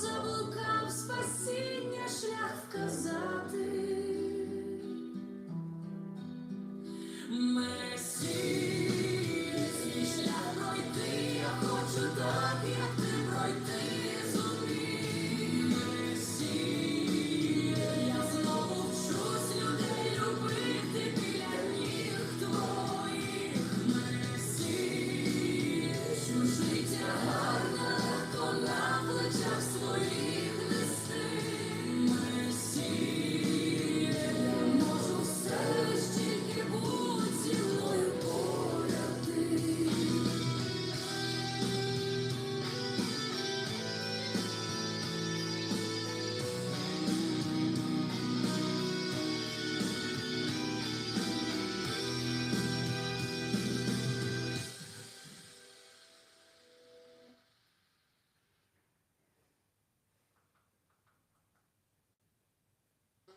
заблукав спасіння шлях вказати.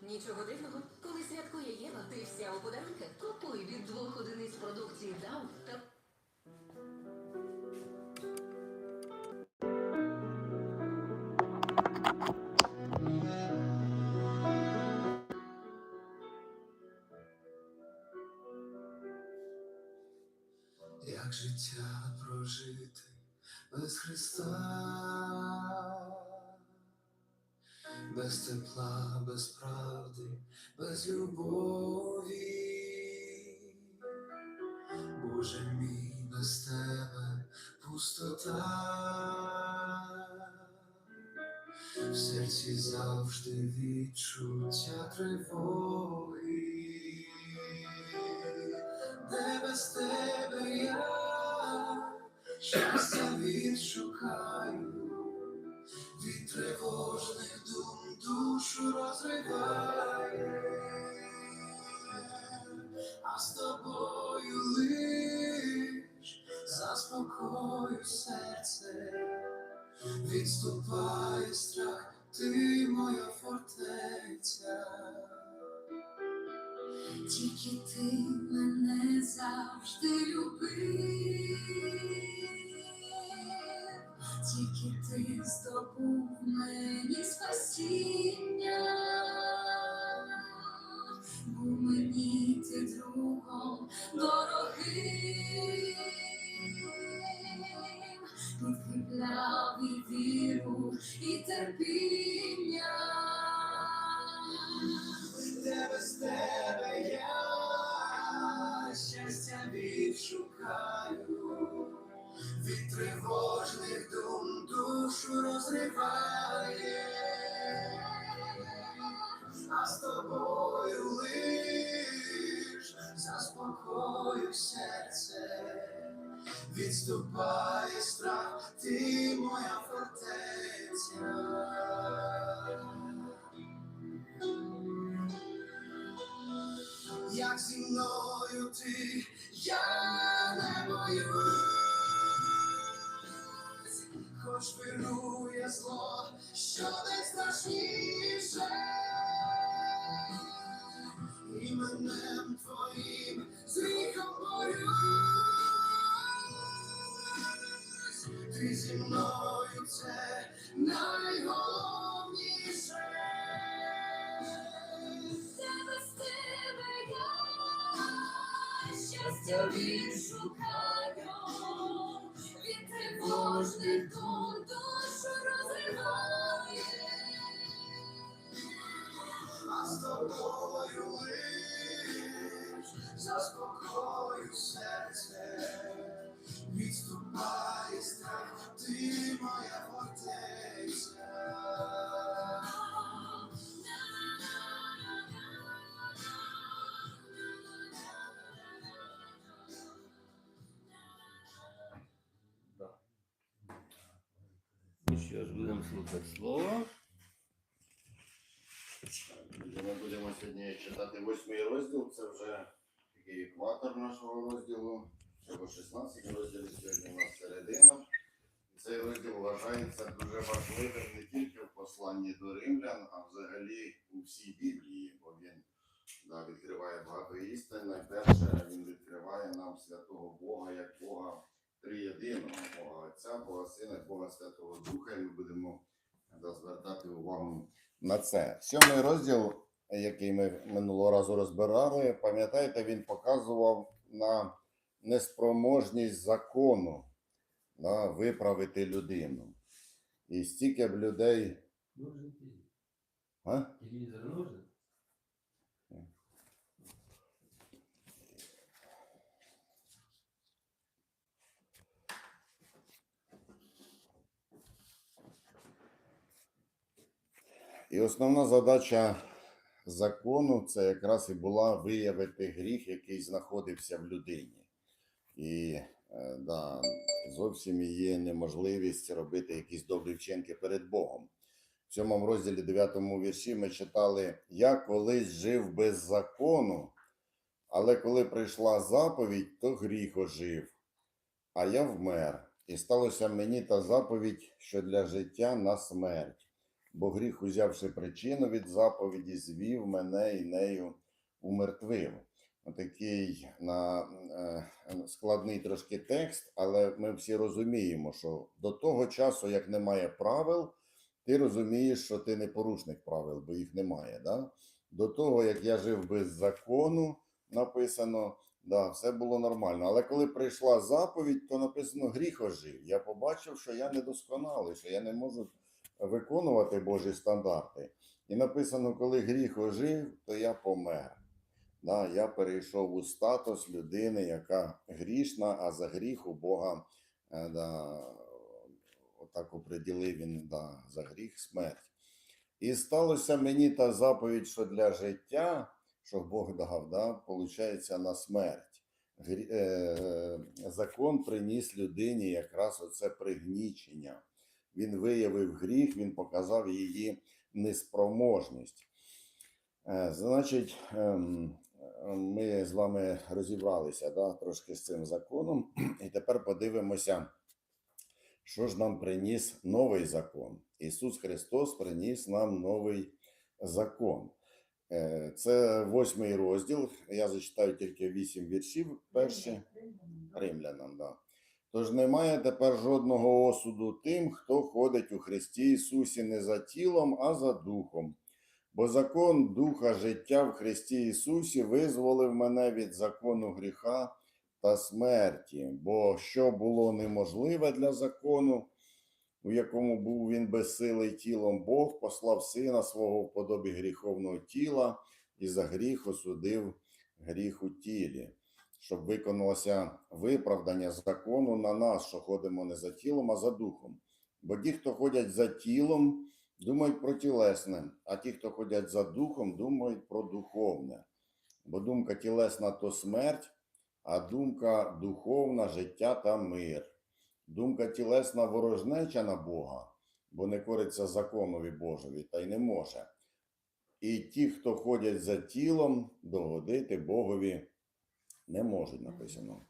Нічого дивного, коли святкує Єва, ти вся у подарунках. Купуй від двох одиниць продукції Дау та без тепла, без правди, без любові. Боже мій без тебе пустота, в серці завжди відчуття тривоги, де без тебе я щастя відшукаю. відступає страх, ти моя фортеця, тільки ти мене завжди любив. відступає страх, ти моя фортеця. Як зі мною ти, я не боюсь. тобою лиш, заспокою серце, відступає страх, ти моя фортеця. Еще ж будем слушать слово слово. Ми будемо сьогодні читати восьмий розділ. Це вже такий екватор нашого розділу. Всього 16 розділів, сьогодні у нас середина. Цей розділ вважається дуже важливим не тільки в посланні до римлян, а взагалі у всій Біблії, бо він да, відкриває багато істин. Найперше він відкриває нам святого Бога як Бога триєдиного, Бога Отця, Бога Сина, Бога Святого Духа. І ми будемо да, звертати увагу на це. Сьомий розділ, який ми минулого разу розбирали, пам'ятаєте, він показував на неспроможність закону да, виправити людину. І стільки б людей. А? Телевизор нужен? І основна задача закону це якраз і була виявити гріх, який знаходився в людині. І е, да, зовсім є неможливість робити якісь добрі вчинки перед Богом. В сьомому розділі 9 вірші ми читали: Я колись жив без закону, але коли прийшла заповідь, то гріх ожив, а я вмер. І сталося мені та заповідь, що для життя на смерть бо гріх, узявши причину від заповіді, звів мене і нею умертвив. Такий на е, складний трошки текст, але ми всі розуміємо, що до того часу, як немає правил, ти розумієш, що ти не порушник правил, бо їх немає. Да? До того, як я жив без закону, написано, да, все було нормально. Але коли прийшла заповідь, то написано гріх ожив. Я побачив, що я недосконалий, що я не можу виконувати Божі стандарти. І написано, коли гріх ожив, то я помер. Да, я перейшов у статус людини, яка грішна, а за гріх у Бога е, да, отак оприділив він да, за гріх смерть. І сталося мені та заповідь, що для життя, що Бог дав, да, получається на смерть. Е, закон приніс людині якраз оце пригнічення він виявив гріх, він показав її неспроможність. Е, Значить, ем, ми з вами розібралися да, трошки з цим законом, і тепер подивимося, що ж нам приніс новий закон. Ісус Христос приніс нам новий закон. Е, Це восьмий розділ. Я зачитаю тільки вісім віршів. Перші римлянам. Да. Тож немає тепер жодного осуду тим, хто ходить у Христі Ісусі не за тілом, а за духом. Бо закон Духа життя в Христі Ісусі визволив мене від закону гріха та смерті. Бо що було неможливе для закону, у якому був він безсилий тілом, Бог послав сина свого в подобі гріховного тіла і за гріх осудив гріх у тілі щоб виконалося виправдання закону на нас, що ходимо не за тілом, а за духом. Бо ті, хто ходять за тілом, думають про тілесне, а ті, хто ходять за духом, думають про духовне. Бо думка тілесна то смерть, а думка духовна життя та мир. Думка тілесна ворожнеча на Бога, бо не кориться законові Божові, та й не може. І ті, хто ходять за тілом, догодити Богові не можуть написано.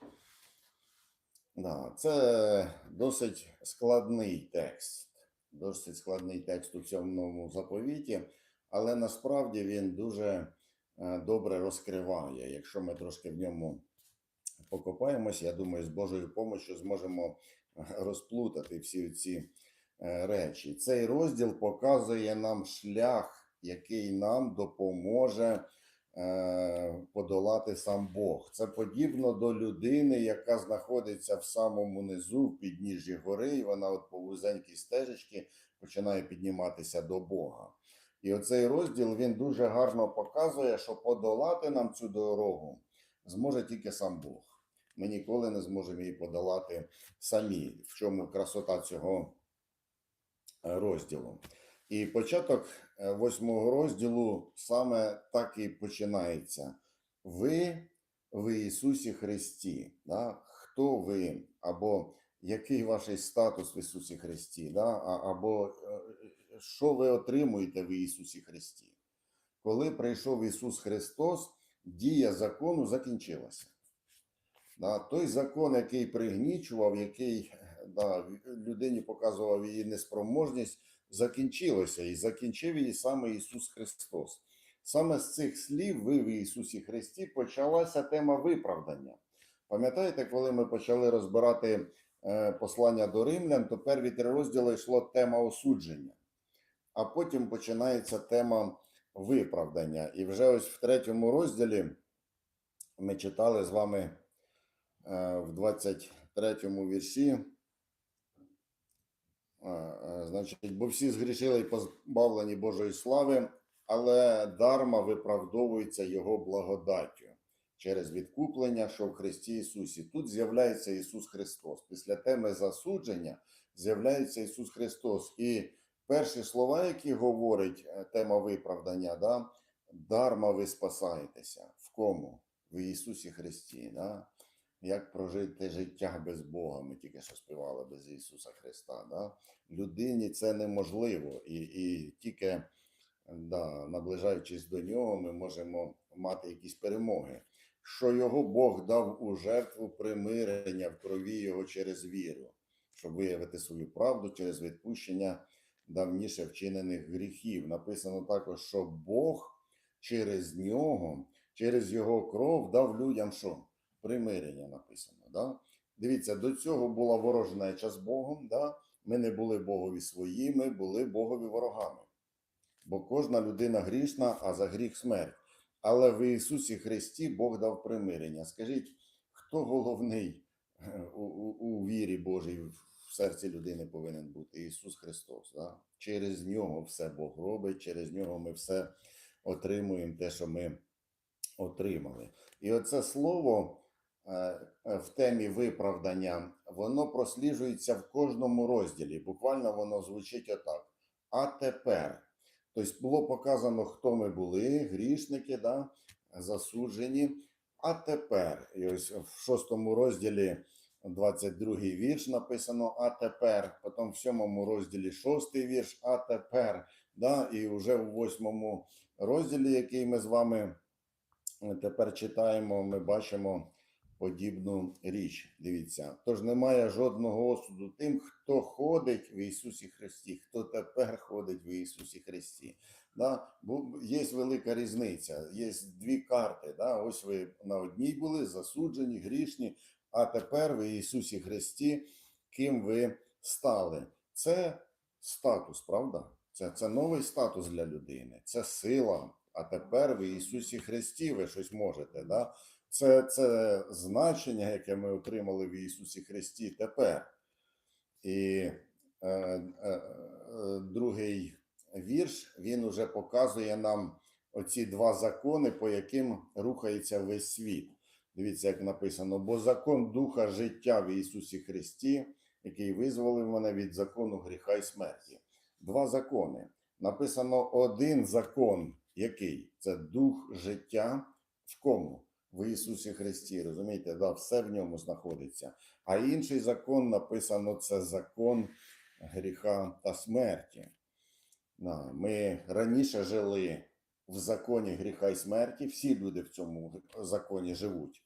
Да, це досить складний текст. Досить складний текст у цьому заповіті, але насправді він дуже е, добре розкриває. Якщо ми трошки в ньому покопаємось, я думаю, з Божою допомогою зможемо е, розплутати всі ці е, речі. Цей розділ показує нам шлях, який нам допоможе подолати сам Бог. Це подібно до людини, яка знаходиться в самому низу, в підніжжі гори, і вона от по вузенькій стежечці починає підніматися до Бога. І оцей розділ він дуже гарно показує, що подолати нам цю дорогу зможе тільки сам Бог. ми ніколи не зможемо її подолати самі. В чому красота цього е, розділу? І початок е, восьмого розділу саме так і починається. Ви в Ісусі Христі. Да? Хто ви? Або який ваш статус в Ісусі Христі? Да? Або е, що ви отримуєте в Ісусі Христі? Коли прийшов Ісус Христос, дія закону закінчилася. Да? Той закон, який пригнічував, який да, людині показував її неспроможність, закінчилося і закінчив її саме Ісус Христос. Саме з цих слів ви в Ісусі Христі почалася тема виправдання. Пам'ятаєте, коли ми почали розбирати е, послання до римлян, то перві три розділи йшло тема осудження, а потім починається тема виправдання. І вже ось в третьому розділі ми читали з вами е, в 23 вірші. Значить, бо всі згрішили і позбавлені Божої слави, але дарма виправдовується Його благодаттю через відкуплення, що в Христі Ісусі. Тут з'являється Ісус Христос. Після теми засудження з'являється Ісус Христос. І перші слова, які говорить е, тема виправдання, да, дарма ви спасаєтеся. В кому? В Ісусі Христі. Да? Як прожити життя без Бога? Ми тільки що співали без Ісуса Христа. Да? Людині це неможливо, і, і тільки да, наближаючись до нього, ми можемо мати якісь перемоги. Що його Бог дав у жертву примирення в крові його через віру, щоб виявити свою правду через відпущення давніше вчинених гріхів. Написано також, що Бог через нього, через його кров дав людям що? Примирення написано. Да? Дивіться, до цього була ворожнеча з Богом. Да? Ми не були Богові свої, ми були Богові ворогами. Бо кожна людина грішна, а за гріх смерть. Але в Ісусі Христі Бог дав примирення. Скажіть, хто головний е, у, у, у вірі Божій в серці людини повинен бути? Ісус Христос. Да? Через нього все Бог робить, через нього ми все отримуємо, те, що ми отримали. І оце слово в темі виправдання, воно просліджується в кожному розділі. Буквально воно звучить отак. А тепер. Тобто було показано, хто ми були, грішники, да, засуджені. А тепер, і ось в шостому розділі 22 вірш написано А тепер, потім в сьомому розділі шостий вірш, а тепер. Да, і вже в восьмому розділі, який ми з вами тепер читаємо, ми бачимо подібну річ. Дивіться, тож немає жодного осуду тим, хто ходить в Ісусі Христі, хто тепер ходить в Ісусі Христі. Да? Бо є велика різниця, є дві карти. Да? Ось ви на одній були засуджені, грішні, а тепер в Ісусі Христі, ким ви стали. Це статус, правда? Це, це новий статус для людини, це сила. А тепер в Ісусі Христі ви щось можете. Да? Це, це значення, яке ми отримали в Ісусі Христі тепер. І е, е, е, другий вірш він уже показує нам оці два закони, по яким рухається весь світ. Дивіться, як написано: бо закон духа життя в Ісусі Христі, який визволив мене від закону гріха і смерті. Два закони. Написано один закон, який це дух життя в кому? В Ісусі Христі. Розумієте, да, все в ньому знаходиться. А інший закон написано: це закон гріха та смерті. Да, Ми раніше жили в законі гріха і смерті, всі люди в цьому законі живуть.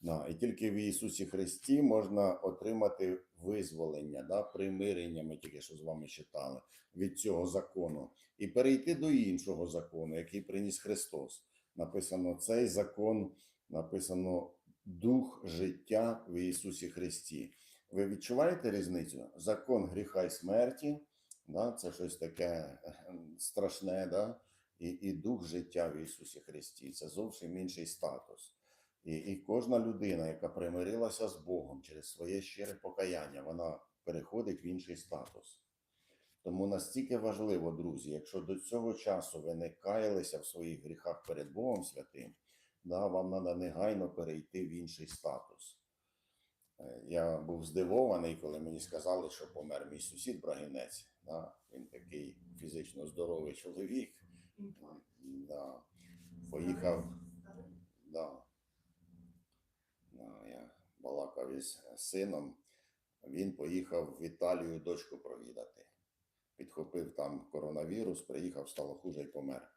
Да, і тільки в Ісусі Христі можна отримати визволення, да, примирення, ми тільки що з вами читали, від цього закону, і перейти до іншого закону, який приніс Христос. Написано цей закон, написано Дух життя в Ісусі Христі. Ви відчуваєте різницю? Закон гріха і смерті, да, це щось таке ем, страшне, да? і, і дух життя в Ісусі Христі. Це зовсім інший статус. І, і кожна людина, яка примирилася з Богом через своє щире покаяння, вона переходить в інший статус. Тому настільки важливо, друзі, якщо до цього часу ви не каялися в своїх гріхах перед Богом Святим, да, вам треба негайно перейти в інший статус. Е, Я був здивований, коли мені сказали, що помер мій сусід Брагінець. Да? Він такий фізично здоровий чоловік. Да. Поїхав. Да. Я балакав із сином. Він поїхав в Італію дочку провідати. Підхопив там коронавірус, приїхав, стало хуже і помер.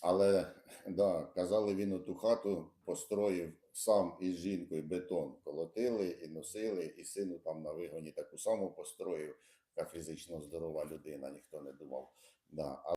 Але да, казали, він у хату построїв сам із жінкою бетон. Колотили і носили, і сину там на вигоні таку саму построїв, яка фізично здорова людина, ніхто не думав. Да.